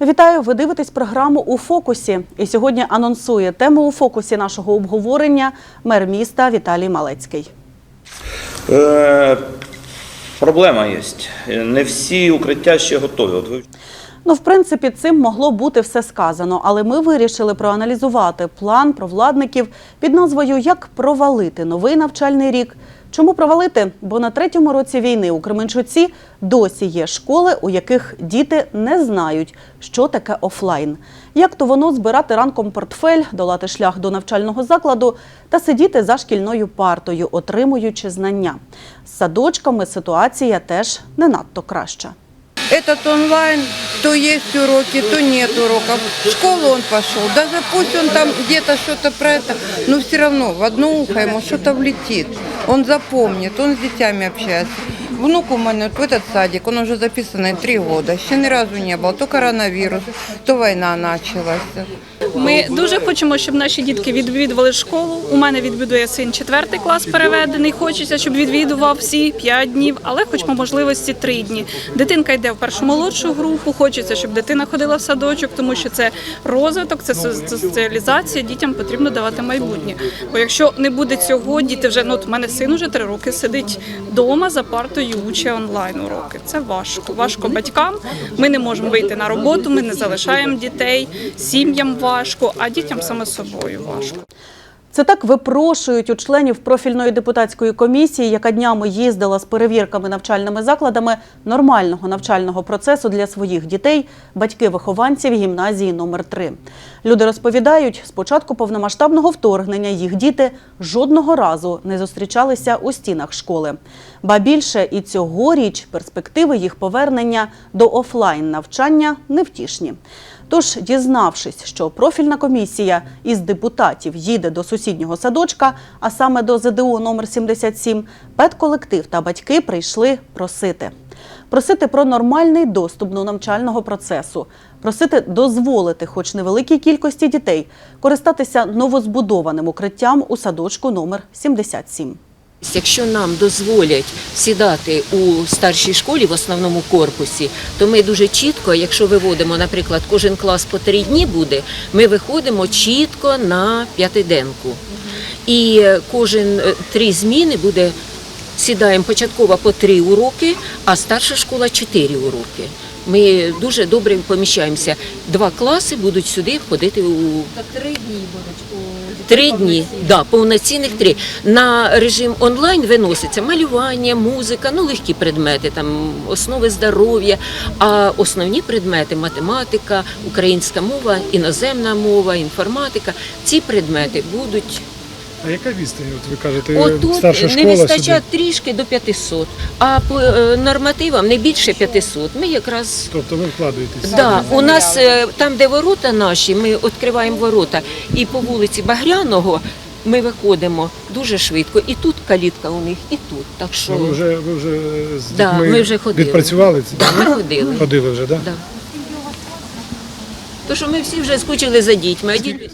Вітаю! Ви дивитесь програму у фокусі. І сьогодні анонсує тему у фокусі нашого обговорення мер міста Віталій Малецький. Е, проблема є. Не всі укриття ще готові. От ви Ну, в принципі, цим могло бути все сказано, але ми вирішили проаналізувати план провладників під назвою Як провалити новий навчальний рік. Чому провалити? Бо на третьому році війни у Кременчуці досі є школи, у яких діти не знають, що таке офлайн. Як то воно збирати ранком портфель, долати шлях до навчального закладу та сидіти за шкільною партою, отримуючи знання. З садочками ситуація теж не надто краща. Этот онлайн, то есть уроки, то нет уроков. В школу он пошел, даже пусть он там где-то что-то про это, но все равно в одно ухо ему что-то влетит. Он запомнит, он с детьми общается. Внук у мене от в этот садик, он уже записанный три года, ще ни разу не был, то коронавирус, то война началась. Ми дуже хочемо, щоб наші дітки відвідували школу. У мене відвідує син четвертий клас переведений. Хочеться, щоб відвідував всі п'ять днів, але хоч по можливості три дні. Дитинка йде в першу молодшу групу. Хочеться, щоб дитина ходила в садочок, тому що це розвиток, це со- соціалізація. Дітям потрібно давати майбутнє. Бо якщо не буде цього, діти вже ну от у мене син уже три роки сидить вдома за партою, учить онлайн уроки. Це важко. Важко батькам. Ми не можемо вийти на роботу, ми не залишаємо дітей, сім'ям важко, а дітям саме собою важко. Це так випрошують у членів профільної депутатської комісії, яка днями їздила з перевірками навчальними закладами нормального навчального процесу для своїх дітей, батьки вихованців гімназії номер 3 Люди розповідають, з початку повномасштабного вторгнення їх діти жодного разу не зустрічалися у стінах школи. Ба більше і цьогоріч перспективи їх повернення до офлайн навчання невтішні. Тож, дізнавшись, що профільна комісія із депутатів їде до сусіднього садочка, а саме до ЗДУ номер 77, педколектив та батьки прийшли просити. Просити про нормальний доступ до навчального процесу, просити дозволити хоч невеликій кількості дітей користатися новозбудованим укриттям у садочку номер 77. Якщо нам дозволять сідати у старшій школі в основному корпусі, то ми дуже чітко, якщо виводимо, наприклад, кожен клас по три дні буде, ми виходимо чітко на п'ятиденку. І е, кожен е, три зміни буде. Сідаємо початково по три уроки, а старша школа чотири уроки. Ми дуже добре поміщаємося. Два класи будуть сюди ходити у Три дні, да, повноцінних три. На режим онлайн виноситься малювання, музика, ну легкі предмети, там основи здоров'я, а основні предмети математика, українська мова, іноземна мова, інформатика. Ці предмети будуть А яка відстань? От ви кажете, отут старша не школа вистачає сюди. трішки до 500, а по е, нормативам не більше 500. Ми якраз Тобто ви вкладаєтесь. Да, у нас е, там, де ворота наші, ми відкриваємо ворота, і по вулиці Багряного ми виходимо дуже швидко. І тут калітка у них, і тут. Так що Ви вже, ви вже з Да, дітьми ми вже ходили. відпрацювали це? да, ходили. Ходили вже, так? Да? Да. То, що ми всі вже скучили за дітьми, а діти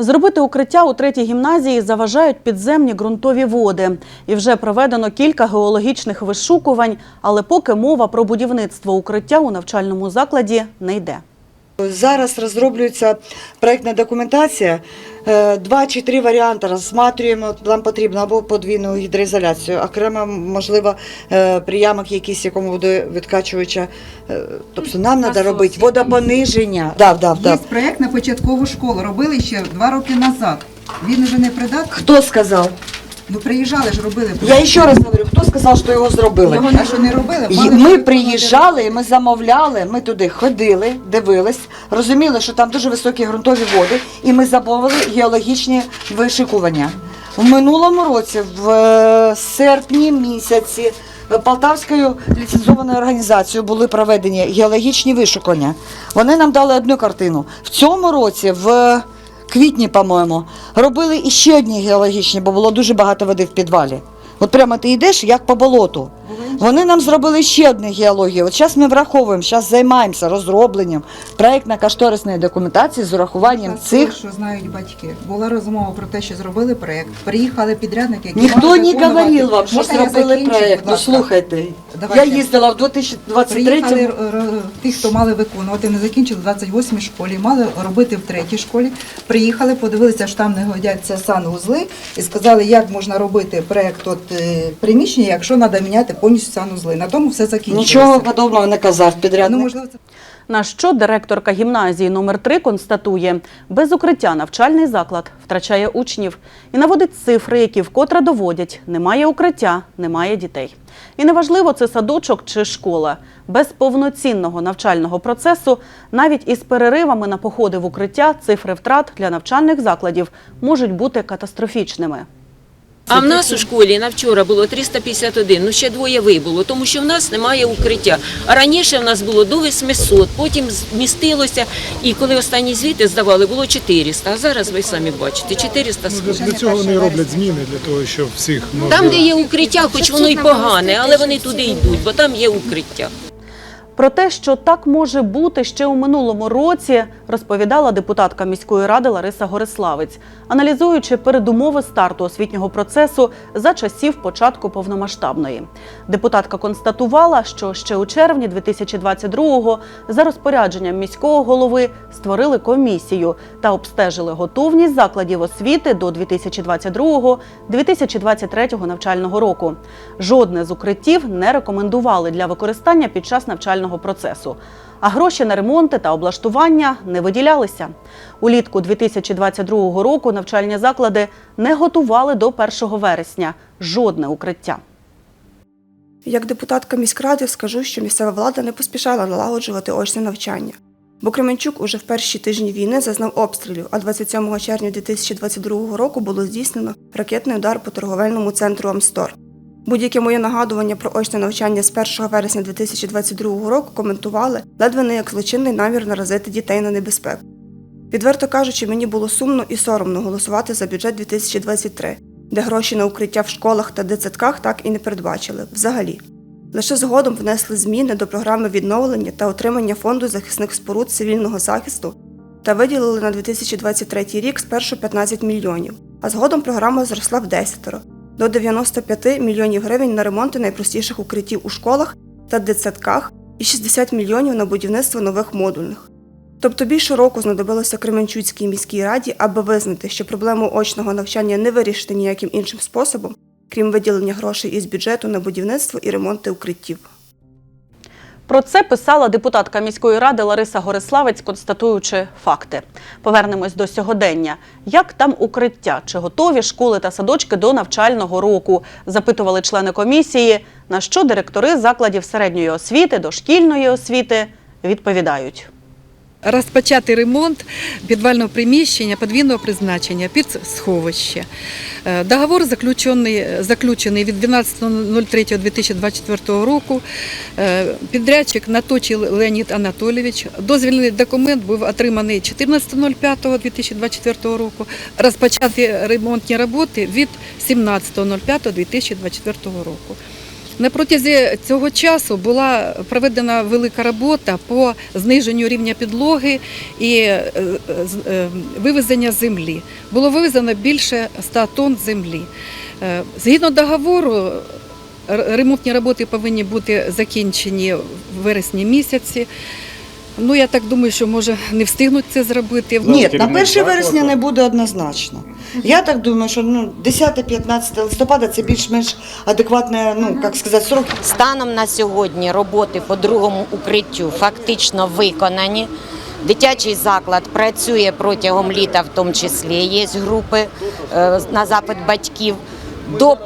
Зробити укриття у третій гімназії заважають підземні ґрунтові води. І вже проведено кілька геологічних вишукувань, але поки мова про будівництво укриття у навчальному закладі не йде. Зараз розроблюється проєктна документація. Е, Два чи три варіанти розсматрюємо. Нам потрібно або подвійну гідроізоляцію, окремо, можливо, е, приямок якийсь, якому буде відкачувача. Е, Тобто нам треба робити водопониження. Дав, дав, дав. Є проєкт на початкову школу, робили ще два роки назад. Він вже не придатний. Хто сказав? Ну приїжджали ж, робили. Я ще раз говорю, хто сказав, що його зробили? А що не робили? І Ми б- приїжджали, ми замовляли, ми туди ходили, дивились, розуміли, що там дуже високі ґрунтові води, і ми замовили геологічні вишикування. В минулому році, в е, серпні місяці, е, Полтавською ліцензованою організацією були проведені геологічні вишукування. Вони нам дали одну картину. В цьому році, в квітні, по-моєму, робили іще одні геологічні, бо було дуже багато води в підвалі. От прямо ти йдеш як по болоту. Вони нам зробили ще одну геологію. От зараз ми враховуємо, зараз займаємося розробленням проєктно-кошторисної документації з урахуванням Це цих. що знають батьки. Була розмова про те, що зробили проєкт. Приїхали підрядники, які Ніхто не говорив вам, що Можна зробили проєкт. Ну слухайте, Давайте. я їздила в 2023 Приїхали р- р- ті, хто мали виконувати, не закінчили в 28 школі, мали робити в третій школі. Приїхали, подивилися, що там не годяться санузли, і сказали, як можна робити проєкт от, е, приміщення, якщо треба міняти повністю санузли. На тому все закінчилося. Нічого подобного не казав Ну, можливо, це На що директорка гімназії номер 3 констатує, без укриття навчальний заклад втрачає учнів і наводить цифри, які вкотре доводять: немає укриття, немає дітей. І неважливо, це садочок чи школа. Без повноцінного навчального процесу, навіть із переривами на походи в укриття, цифри втрат для навчальних закладів можуть бути катастрофічними. А в нас у школі на вчора було 351, ну ще двоє вибуло, тому що в нас немає укриття. А раніше в нас було до 800, потім змістилося, і коли останні звіти здавали, було 400, а зараз ви самі бачите, 400 Ну, Для, для цього вони роблять зміни, для того, щоб всіх Там, де є укриття, хоч воно й погане, але вони туди йдуть, бо там є укриття. Про те, що так може бути ще у минулому році, розповідала депутатка міської ради Лариса Гориславець, аналізуючи передумови старту освітнього процесу за часів початку повномасштабної. Депутатка констатувала, що ще у червні 2022-го за розпорядженням міського голови створили комісію та обстежили готовність закладів освіти до 2022-2023 навчального року. Жодне з укриттів не рекомендували для використання під час навчального процесу. А гроші на ремонти та облаштування не виділялися. Улітку 2022 року навчальні заклади не готували до 1 вересня жодне укриття. Як депутатка міськради скажу, що місцева влада не поспішала налагоджувати очне навчання. Бо Кременчук уже в перші тижні війни зазнав обстрілів, а 27 червня 2022 року було здійснено ракетний удар по торговельному центру Амстор. Будь-яке моє нагадування про очне навчання з 1 вересня 2022 року коментували ледве не як злочинний намір наразити дітей на небезпеку. Відверто кажучи, мені було сумно і соромно голосувати за бюджет 2023, де гроші на укриття в школах та дитсадках так і не передбачили взагалі. Лише згодом внесли зміни до програми відновлення та отримання фонду захисних споруд цивільного захисту та виділили на 2023 рік спершу 15 мільйонів, а згодом програма зросла в десятеро до 95 мільйонів гривень на ремонти найпростіших укриттів у школах та дитсадках і 60 мільйонів на будівництво нових модульних. Тобто більше року знадобилося Кременчуцькій міській раді, аби визнати, що проблему очного навчання не вирішити ніяким іншим способом, крім виділення грошей із бюджету на будівництво і ремонти укриттів. Про це писала депутатка міської ради Лариса Гориславець, констатуючи факти. Повернемось до сьогодення. Як там укриття? Чи готові школи та садочки до навчального року? Запитували члени комісії. На що директори закладів середньої освіти, дошкільної освіти відповідають. Розпочати ремонт підвального приміщення подвійного призначення під сховище. Е, Договор заключений, заключений від 12.03.2024 року. Е, Підрядчик Наточий Леонід Анатолійович. Дозвільний документ був отриманий 14.05.2024 року. Розпочати ремонтні роботи від 17.05.2024 року. На протязі цього часу була проведена велика робота по зниженню рівня підлоги і е, е, вивезення землі. Було вивезено більше 100 тонн землі. Е, Згідно договору, ремонтні роботи повинні бути закінчені в вересні місяці. Ну, я так думаю, що може не встигнуть це зробити. Ні, на 1 вересня не буде однозначно. Я так думаю, що ну, 10-15 листопада це більш-менш адекватне, ну, як сказати, срок. Станом на сьогодні роботи по другому укриттю фактично виконані. Дитячий заклад працює протягом літа, в тому числі є групи е, на запит батьків. До 1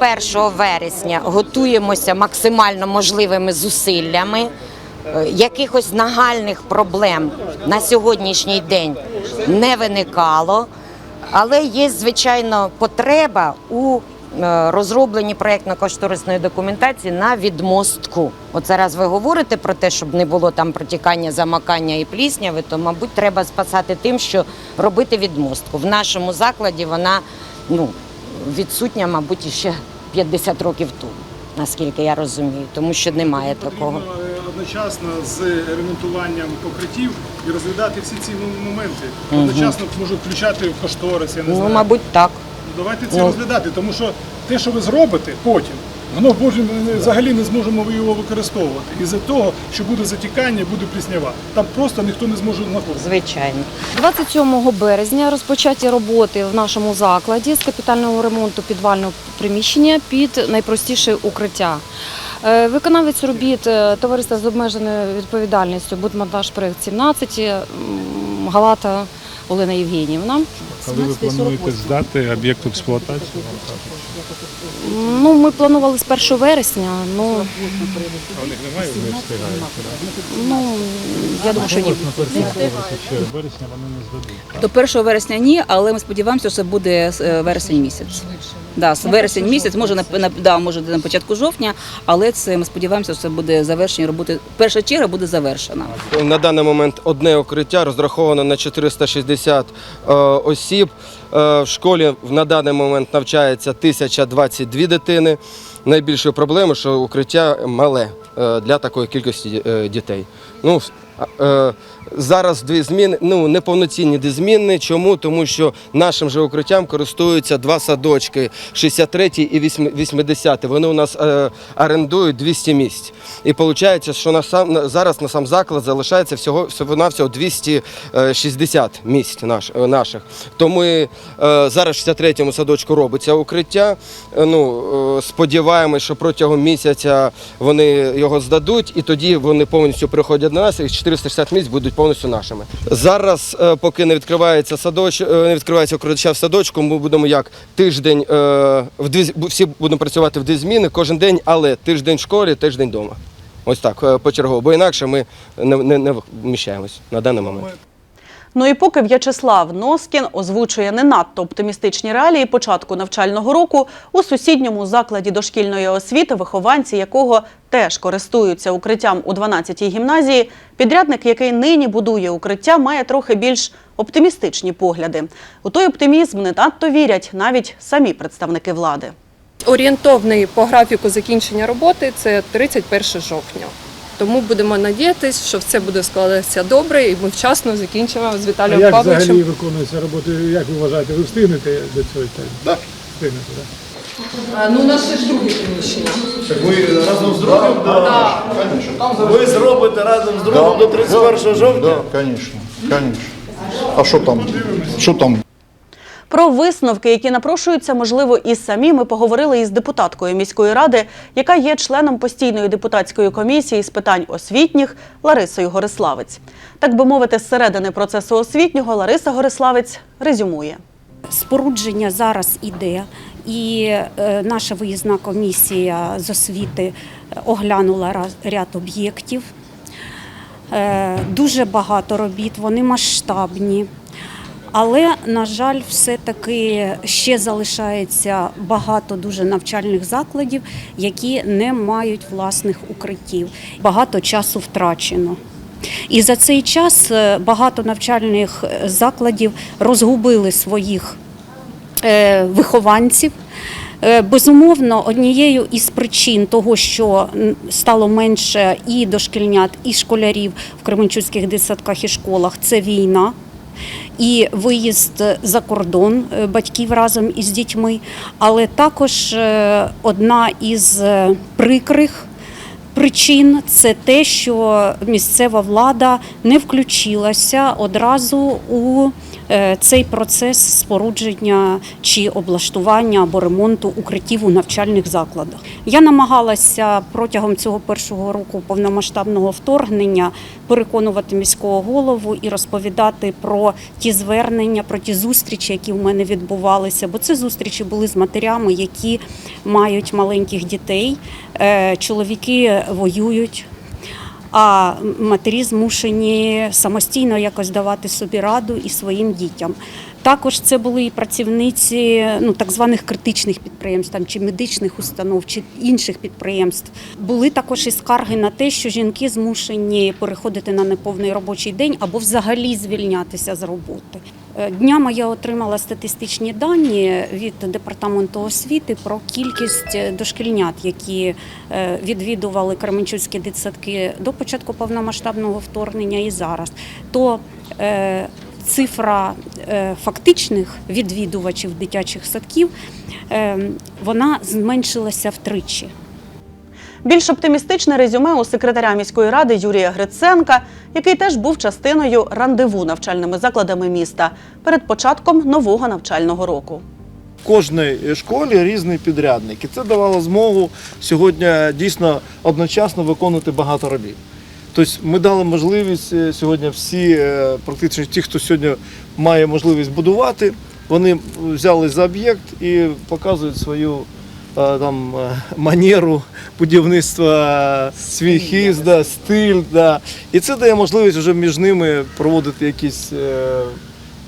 вересня готуємося максимально можливими зусиллями. Е, Якихось нагальних проблем на сьогоднішній день не виникало, але є, звичайно, потреба у е, розробленні проєктно-кошторисної документації на відмостку. От зараз ви говорите про те, щоб не було там протікання, замакання і плісняви, то, мабуть, треба спасати тим, що робити відмостку. В нашому закладі вона ну, відсутня, мабуть, ще 50 років тому. наскільки я розумію, тому що немає такого. Одночасно з ремонтуванням покриттів і розглядати всі ці ну, моменти. Одночасно може включати в кошторис, я не Ну, мабуть, так. Давайте це ну. розглядати, тому що те, що ви зробите потім, воно ми взагалі не зможемо його використовувати. Із-за того, що буде затікання, буде пліснява. Там просто ніхто не зможе знаходитися. Звичайно. 27 березня розпочаті роботи в нашому закладі з капітального ремонту підвального приміщення під найпростіше укриття. Е, Виконавець робіт е, товариства з обмеженою відповідальністю Будмонтаж проект 17 Галата Олена Євгенівна. Коли ви плануєте здати об'єкт в експлуатацію? Ну, ми планували з 1 вересня, ну, А у них немає, вони встигають. ну я думаю, що ні. вересня вони не здадуть. До 1 вересня ні, але ми сподіваємося, що це буде е, вересень місяць. Да, з вересень місяць, може на, на да, може на початку жовтня, але це ми сподіваємося, що це буде завершення роботи. Перша черга буде завершена. На даний момент одне укриття розраховано на 460 е, осіб. Е, в школі на даний момент навчається 1022 дитини. Найбільшою проблемою, що укриття мале е, для такої кількості е, дітей. Ну, зараз дві зміни, ну неповноцінні дві зміни. Чому? Тому що нашим же укриттям користуються два садочки 63 і 80. Вони у нас е, орендують 200 місць. І виходить, що на сам зараз на сам заклад залишається всього всього навсього 260 місць наш, е, наших. Тому е, зараз в 63-му садочку робиться укриття. Е, Ну е, сподіваємось, що протягом місяця вони його здадуть, і тоді вони повністю приходять до нас, і 460 місць будуть повністю нашими. Зараз, е, поки не відкривається садоч, е, не відкривається укриття в садочку, ми будемо як тиждень е, в дві всі будемо працювати в дві зміни кожен день, але тиждень в школі, тиждень вдома. Ось так, почергово, бо інакше ми не, не, не вміщаємось на даний момент. Ну і поки В'ячеслав Носкін озвучує не надто оптимістичні реалії початку навчального року у сусідньому закладі дошкільної освіти, вихованці якого теж користуються укриттям у 12-й гімназії, підрядник, який нині будує укриття, має трохи більш оптимістичні погляди. У той оптимізм не надто вірять навіть самі представники влади. Орієнтовний по графіку закінчення роботи це 31 жовтня. Тому будемо надіятися, що все буде складатися добре і ми вчасно закінчимо з А Віталієм як Павловичем. взагалі виконується робота? Як ви вважаєте, ви встигнете до цього? Так. Встигнете, так? Ну, наше ж друге приміщення. Ви разом з другом? Так. Ви зробите разом з другом до 31 жовтня? Так, звісно, звісно. А що там? Що там? Про висновки, які напрошуються, можливо, і самі, ми поговорили із депутаткою міської ради, яка є членом постійної депутатської комісії з питань освітніх Ларисою Гориславець. Так би мовити, зсередини процесу освітнього Лариса Гориславець резюмує. Спорудження зараз іде, і е, наша виїзна комісія з освіти оглянула раз- ряд об'єктів. Е, Дуже багато робіт, вони масштабні. Але, на жаль, все-таки ще залишається багато дуже навчальних закладів, які не мають власних укриттів. Багато часу втрачено. І за цей час е, багато навчальних е, закладів розгубили своїх е, вихованців. Безумовно, однією із причин того, що стало менше і дошкільнят, і школярів в Кременчуцьких дитсадках і школах, це війна. І виїзд за кордон е, батьків разом із дітьми, але також е, одна із е, прикрих причин це те, що місцева влада не включилася одразу у цей процес спорудження чи облаштування або ремонту укриттів у навчальних закладах. Я намагалася протягом цього першого року повномасштабного вторгнення переконувати міського голову і розповідати про ті звернення, про ті зустрічі, які в мене відбувалися. Бо це зустрічі були з матерями, які мають маленьких дітей, Е, чоловіки воюють. А матері змушені самостійно якось давати собі раду і своїм дітям. Також це були і працівниці ну, так званих критичних підприємств там, чи медичних установ, чи інших підприємств. Були також і скарги на те, що жінки змушені переходити на неповний робочий день або взагалі звільнятися з роботи. Е, Днями я отримала статистичні дані від департаменту освіти про кількість е, дошкільнят, які е, відвідували Кременчуцькі дитсадки до початку повномасштабного вторгнення і зараз. То цифра е, фактичних відвідувачів дитячих садків е, вона зменшилася втричі. Більш оптимістичне резюме у секретаря міської ради Юрія Гриценка, який теж був частиною рандеву навчальними закладами міста перед початком нового навчального року. В кожній школі різний підрядник. І це давало змогу сьогодні дійсно одночасно виконувати багато робіт. Тобто ми дали можливість е, сьогодні всі, е, практично ті, хто сьогодні має можливість будувати, вони взялись за об'єкт і показують свою е, там, манеру будівництва, свій хист, да, стиль. Да. І це дає можливість вже між ними проводити якісь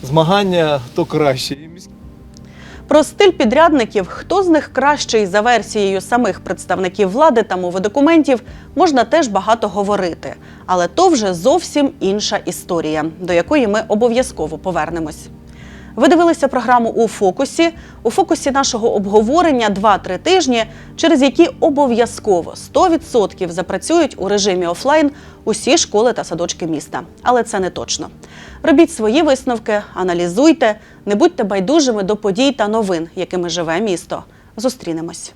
змагання, хто краще. Про стиль підрядників, хто з них кращий за версією самих представників влади та мови документів, можна теж багато говорити. Але то вже зовсім інша історія, до якої ми обов'язково повернемось. Ви дивилися програму у фокусі. У фокусі нашого обговорення 2-3 тижні, через які обов'язково 100% запрацюють у режимі офлайн усі школи та садочки міста. Але це не точно. Робіть свої висновки, аналізуйте, не будьте байдужими до подій та новин, якими живе місто. Зустрінемось.